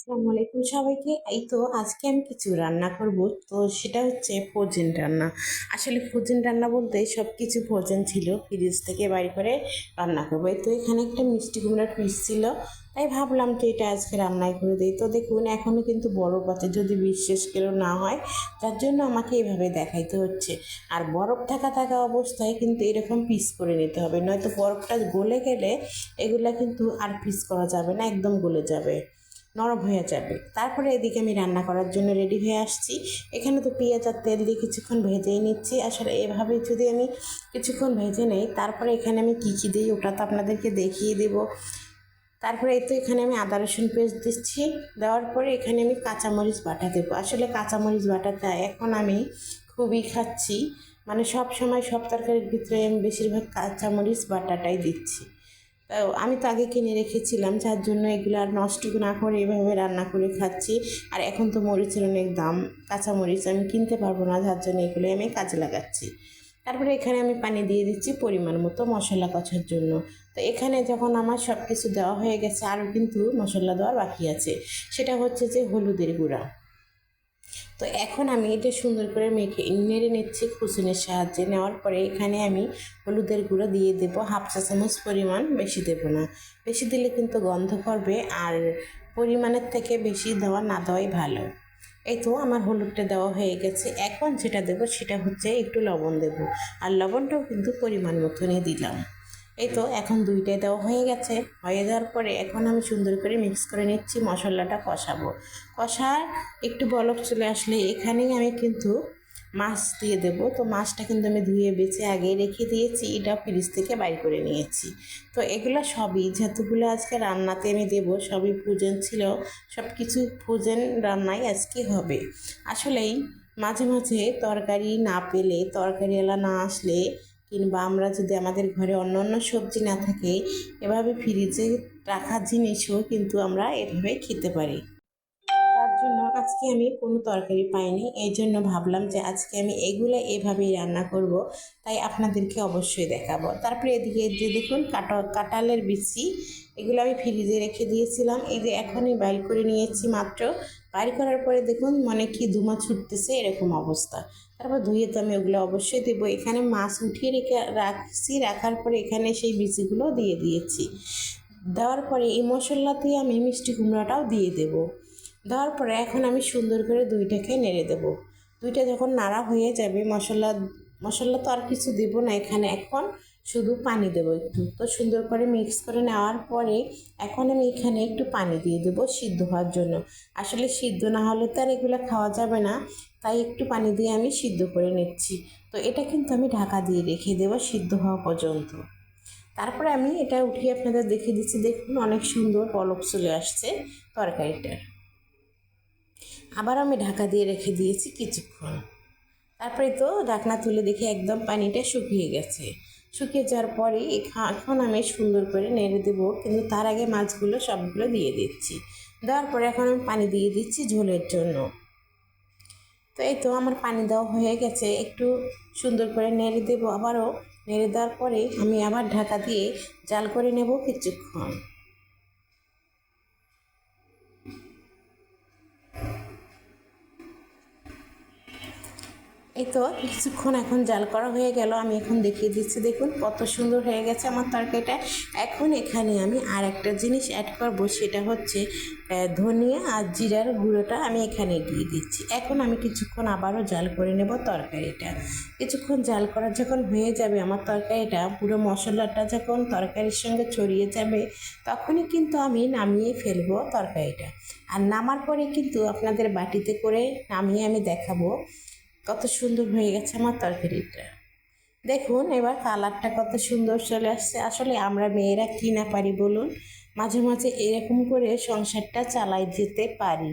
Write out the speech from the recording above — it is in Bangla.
আসসালামু আলাইকুম সবাইকে। এই তো আজকে আমি কিছু রান্না করব। তো সেটা হচ্ছে ফ্রোজেন রান্না। আসলে ফ্রোজেন রান্না বলতে সব কিছু ফ্রোজেন ছিল। ফ্রিজ থেকে বাইরে করে রান্না করব। এই তো এখানে একটা মিষ্টি কুমড়ার পিস ছিল। তাই ভাবলাম যে এটা আজকে রান্নায় করে দিই। তো দেখুন, এখনও কিন্তু বরফ আছে যদি বিশ্বাস কেউ না হয়, যার জন্য আমাকে এভাবে দেখাইতে হচ্ছে। আর বরফ থাকা থাকা অবস্থায় কিন্তু এরকম পিস করে নিতে হবে। নয়তো বরফটা গলে গেলে এগুলা কিন্তু আর পিস করা যাবে না, একদম গলে যাবে। নরম হয়ে যাবে। তারপরে এদিকে আমি রান্না করার জন্য রেডি হয়ে আসছি। এখানে তো পেঁয়াজ আর তেল দিয়ে কিছুক্ষণ ভেজেই নিচ্ছি। আসলে এভাবে যদি আমি কিছুক্ষণ ভেজে নেই, তারপরে এখানে আমি কী কী দিই ওটা তো আপনাদেরকে দেখিয়ে দেব। তারপরে এই তো এখানে আমি আদা, রসুন পেস্ট দিচ্ছি। দেওয়ার পরে এখানে আমি কাঁচামরিচ বাটা দেবো। আসলে কাঁচামরিচ বাটাটা এখন আমি খুবই খাচ্ছি। মানে সব সময় সব তরকারির ভিতরে আমি বেশিরভাগ কাঁচামরিচ বাটাটাই দিচ্ছি। আমি তো আগে কিনে রেখেছিলাম, যার জন্য এগুলো আর নষ্ট না করে এভাবে রান্না করে খাচ্ছি। আর এখন তো মরিচের অনেক দাম কাঁচা মরিচ আমি কিনতে পারব না, যার জন্য এগুলো আমি কাজে লাগাচ্ছি। তারপরে এখানে আমি পানি দিয়ে দিচ্ছি পরিমাণ মতো মশলা কষার জন্য। তো এখানে যখন আমার সব কিছু দেওয়া হয়ে গেছে, আরও কিন্তু মশলা দেওয়ার বাকি আছে। সেটা হচ্ছে যে হলুদের গুঁড়া। তো এখন আমি এটা সুন্দর করে মেখে নেড়ে নিচ্ছি কুসুনের সাহায্যে। নেওয়ার পরে এখানে আমি হলুদের গুঁড়ো দিয়ে দেব। হাফ চা চামচ পরিমাণ বেশি দেবো না। বেশি দিলে কিন্তু গন্ধ করবে আর পরিমাণের থেকে বেশি দেওয়া না দেওয়াই ভালো। এই তো আমার হলুদটা দেওয়া হয়ে গেছে। এখন যেটা দেবো সেটা হচ্ছে একটু লবণ দেবো। আর লবণটাও কিন্তু পরিমাণ মতনই দিলাম। এই তো এখন দুইটাই দেওয়া হয়ে গেছে। হয়ে যাওয়ার পরে এখন আমি সুন্দর করে মিক্স করে নিচ্ছি, মশলাটা কষাবো। কষার একটু বলক চলে আসলে এখানেই আমি কিন্তু মাছ দিয়ে দেব। তো মাছটা কিন্তু আমি ধুয়ে বেছে আগে রেখে দিয়েছি, এটা ফ্রিজ থেকে বাইর করে নিয়েছি। তো এগুলো সবই যেহেতুগুলো আজকে রান্নাতে আমি দেব সবই ফুজেন ছিল। সব কিছু ফুজেন রান্নাই আজকে হবে। আসলেই মাঝে মাঝে তরকারি না পেলে, তরকারিওয়ালা না আসলে কিংবা আমরা যদি আমাদের ঘরে অন্য অন্য সবজি না থাকে, এভাবে ফ্রিজে রাখা জিনিসও কিন্তু আমরা এভাবে খেতে পারি। তার জন্য আজকে আমি কোনো তরকারি পাইনি, এই জন্য ভাবলাম যে আজকে আমি এগুলো এভাবেই রান্না করব, তাই আপনাদেরকে অবশ্যই দেখাবো। তারপরে এদিকে যে দেখুন কাটা, কাঁঠালের বিচি, এগুলো আমি ফ্রিজে রেখে দিয়েছিলাম, এই যে এখনই বাইর করে নিয়েছি মাত্র। বাইর করার পরে দেখুন মানে কি ধুমা ছুটতেছে, এরকম অবস্থা। তারপর ধুয়ে তো আমি ওগুলো অবশ্যই দেবো। এখানে মাছ উঠিয়ে রেখে রাখছি, রাখার পরে এখানে সেই বিচিগুলো দিয়ে দিয়েছি। দেওয়ার পরে এই মশলাতে আমি মিষ্টি কুমড়াটাও দিয়ে দেবো। দেওয়ার পরে এখন আমি সুন্দর করে দুইটাকে নেড়ে দেব। দুইটা যখন নাড়া হয়ে যাবে, মশলা মশলা তো আর কিছু দেবো না এখানে এখন। শুধু পানি দেবো একটু। তো সুন্দর করে মিক্স করে নেওয়ার পরে এখন আমি এখানে একটু পানি দিয়ে দেবো সিদ্ধ হওয়ার জন্য। আসলে সিদ্ধ না হলে তো আর এগুলো খাওয়া যাবে না। তাই একটু পানি দিয়ে আমি সিদ্ধ করে নিচ্ছি। তো এটা কিন্তু আমি ঢাকা দিয়ে রেখে দেবো সিদ্ধ হওয়া পর্যন্ত। তারপরে আমি এটা উঠিয়ে আপনাদের দেখে দিচ্ছি। দেখুন অনেক সুন্দর পলক চলে আসছে তরকারিটার। আবার আমি ঢাকা দিয়ে রেখে দিয়েছি কিছুক্ষণ। তারপরে তো ঢাকনা তুলে দেখি একদম পানিটা শুকিয়ে গেছে। শুকিয়ে যাওয়ার পরে এখন আমি সুন্দর করে নেড়ে দেবো। কিন্তু তার আগে মাছগুলো সবগুলো দিয়ে দিচ্ছি। দেওয়ার পরে এখন আমি পানি দিয়ে দিচ্ছি ঝোলের জন্য। তো এই তো আমার পানি দেওয়া হয়ে গেছে। একটু সুন্দর করে নেড়ে দেবো আবারও। নেড়ে দেওয়ার পরে আমি আবার ঢাকা দিয়ে জাল করে নেব কিছুক্ষণ। এই তো কিছুক্ষণ এখন জাল করা হয়ে গেল, আমি এখন দেখিয়ে দিচ্ছি। দেখুন কত সুন্দর হয়ে গেছে আমার তরকারিটা। এখন এখানে আমি আর একটা জিনিস অ্যাড করব, সেটা হচ্ছে ধনিয়া আর জিরার গুঁড়োটা আমি এখানে দিয়ে দিচ্ছি। এখন আমি কিছুক্ষণ আবারও জাল করে নেব তরকারিটা। কিছুক্ষণ জাল করা যখন হয়ে যাবে, আমার তরকারিটা, পুরো মশলাটা যখন তরকারির সঙ্গে ছড়িয়ে যাবে, তখনই কিন্তু আমি নামিয়ে ফেলব তরকারিটা। আর নামার পরে কিন্তু আপনাদের বাটিতে করে নামিয়ে আমি দেখাবো। কত সুন্দর হয়ে গেছে আমার তরকারিটা। দেখুন, এবার কালারটা কত সুন্দর চলে আসছে। আসলে আমরা মেয়েরা কি না পারি বলুন? মাঝে মাঝে এরকম করে সংসারটা চালাই যেতে পারি।